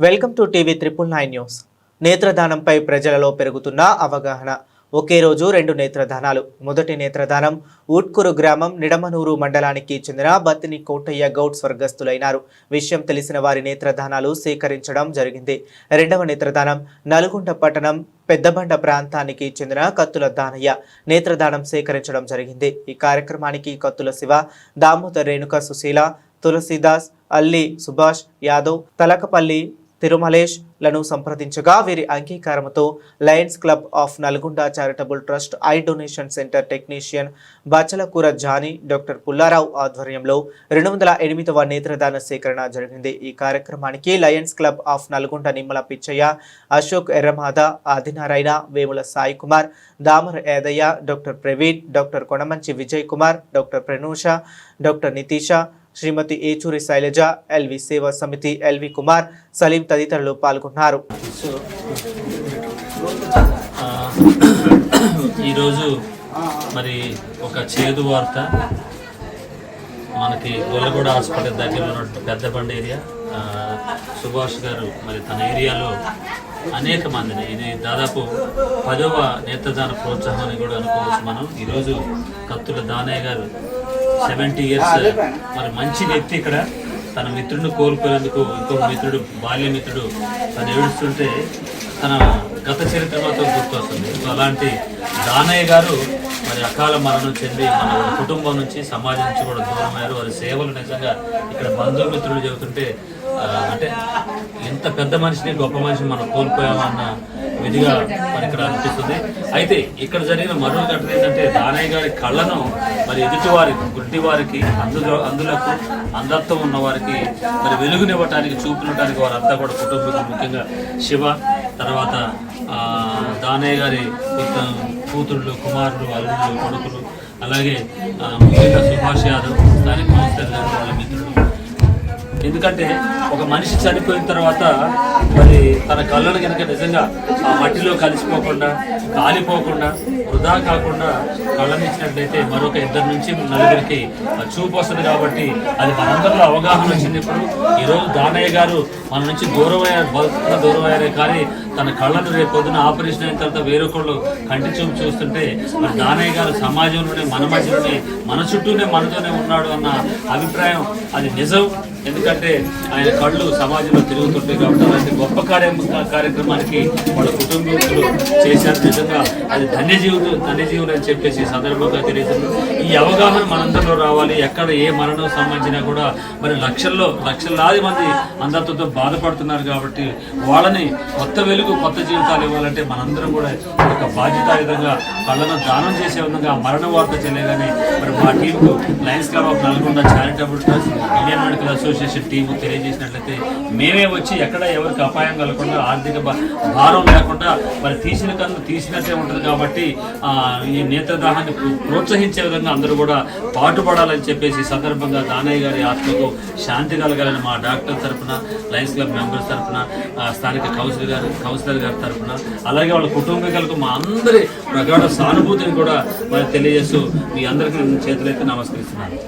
Welcome to TV triple nine news. నేత్రదానంపై ప్రజలలో పెరుగుతున్న అవగాహన. ఒకే రోజు రెండు నేత్రదానాలు. మొదటి నేత్రదానం ఊట్కూరు గ్రామం నిడమనూరు మండలానికి చెందిన బత్తిని కోటయ్య గౌడ్ స్వర్గస్థులైనారు విషయం తెలిసిన వారి నేత్రదానాలు సేకరించడం జరిగింది. రెండవ నేత్రదానం నల్గొండ పట్టణం పెద్దబండ ప్రాంతానికి చెందిన కత్తుల దానయ్య. నేత్రదానం సేకరించడం జరిగింది. ఈ కార్యక్రమానికి కత్తుల శివ దామోదర్ రేణుక సుశీల తులసీదాస్ అల్లి సుభాష్ యాదవ్ తలకపల్లి తిరుమలేష్లను సంప్రదించగా వీరి అంగీకారంతో Lions Club of Nalgonda charitable trust eye donation centre technician Bachalakura Johnny doctor Pullarao ఆధ్వర్యంలో రెండు వందల ఎనిమిదవ నేత్రదాన సేకరణ జరిగింది. ఈ కార్యక్రమానికి Lions Club of Nalgonda Nimmala Pichaiah Ashok Erramada Adinarayana Vemula Sai Kumar Damar Edaiah doctor Praveen doctor Konamanchi Vijay Kumar doctor Pranusha doctor Nitisha Shrimati Echuri Shailaja LV Seva Samiti LV Kumar Salim తదితరులు పాల్గొన్నారు. ఈరోజు మరి ఒక చేదు వార్త. మనకి Golluguda hospital దగ్గర ఉన్న పెద్దబండ ఏరియా. సుభాష్ గారు మరి తన ఏరియాలో అనేక మందిని ఇది దాదాపు పదవ నేత్రదాన ప్రోత్సాహం అని కూడా అనుకోవచ్చు మనం. ఈరోజు కత్తుల దానయ్య గారు సెవెంటీ ఇయర్స్ మరి మంచి వ్యక్తి ఇక్కడ. తన మిత్రుడిని కోల్పోయేందుకు ఇంకొక మిత్రుడు బాల్య మిత్రుడు తను ఏడుస్తుంటే తన గత చరిత్ర మాత్రం గుర్తొస్తుంది. సో అలాంటి దానయ్య గారు మరి అకాల మరణం చెంది మన కుటుంబం నుంచి సమాజం నుంచి కూడా దూరం అయ్యారు. వారి సేవలు నిజంగా ఇక్కడ బంధుమిత్రులు చెబుతుంటే అంటే ఎంత పెద్ద మనిషిని గొప్ప మనిషిని మనం కోల్పోయామన్న విధిగా మరి అనిపిస్తుంది అయితే ఇక్కడ జరిగిన మరో ఘటన ఏంటంటే దానయ్య గారి కళ్ళను మరి ఎదుటి వారికి గుడ్డి వారికి అందులో అందులకు అంధత్వం ఉన్న వారికి మరి వెలుగునివ్వటానికి చూపినటానికి వారంతా కూడా కుటుంబం ముఖ్యంగా శివ తర్వాత దానయ్య గారి కూతుళ్ళు కుమారులు అల్లుళ్ళు కొడుకులు అలాగే ముఖ్యంగా సుభాష్ యాదవ్ దాని కౌన్సిలర్ వాళ్ళ మిత్రులు ఎందుకంటే ఒక మనిషి చనిపోయిన తర్వాత మరి తన కళ్ళను కనుక నిజంగా ఆ మట్టిలో కలిసిపోకుండా కాలిపోకుండా వృధా కాకుండా కళ్ళను ఇచ్చినట్లయితే మరొక ఇద్దరు నుంచి నలుగురికి చూపు వస్తుంది కాబట్టి అది మనందరిలో అవగాహన వచ్చింది ఇప్పుడు. ఈరోజు దానయ్య గారు మన నుంచి దూరం అయ్యారు బతుకున్న దూరం అయ్యారే కానీ తన కళ్ళను రేపు పొద్దున ఆపరేషన్ అయిన తర్వాత వేరొకళ్ళు కంటి చూపు చూస్తుంటే మరి దానయ్య గారు సమాజంలోనే మన మధ్యలోనే మన చుట్టూనే మనతోనే ఉన్నాడు అన్న అభిప్రాయం అది నిజం. ఎందుకంటే ఆయన కళ్ళు సమాజంలో తిరుగుతుంటాయి కాబట్టి అలాంటి గొప్ప కార్య కార్యక్రమానికి వాళ్ళ కుటుంబీకులు చేశారు. నిజంగా అది ధన్యజీవులు ధన్యజీవులు అని చెప్పేసి సందర్భంగా తెలియజేస్తుంది ఈ అవగాహన మనందరిలో రావాలి. ఎక్కడ ఏ మరణం సంబంధించినా కూడా మరి లక్షల్లో లక్షలాది మంది అందరితో బాధపడుతున్నారు కాబట్టి వాళ్ళని కొత్త వెలుగు కొత్త జీవితాలు ఇవ్వాలంటే మనందరం కూడా ఒక బాధ్యతాయుతంగా కళ్ళను దానం చేసే విధంగా మరణ వార్త తెలియగానే మరి మా టీంకు Lions Club of Nalgonda charitable trust Indian Medical Association team తెలియజేసినట్లయితే మేమే వచ్చి ఎక్కడ ఎవరికి అపాయం కలగకుండా ఆర్థిక భారం లేకుండా మరి తీసిన కన్ను తీసినట్టే ఉంటుంది కాబట్టి ఈ నేత్రదాహాన్ని ప్రోత్సహించే విధంగా అందరూ కూడా పాటుపడాలని చెప్పేసి సందర్భంగా దానయ్య గారి ఆత్మకు శాంతి కలగాలని మా డాక్టర్ తరపున లయన్స్ క్లబ్ మెంబర్స్ తరపున స్థానిక కౌన్సిలర్ గారు కౌన్సిలర్ గారి తరఫున అలాగే వాళ్ళ కుటుంబీకులకు మా అందరి ప్రగాఢ సానుభూతిని కూడా మరి తెలియజేస్తూ మీ అందరికీ చేతులైతే నమస్కరిస్తున్నాను.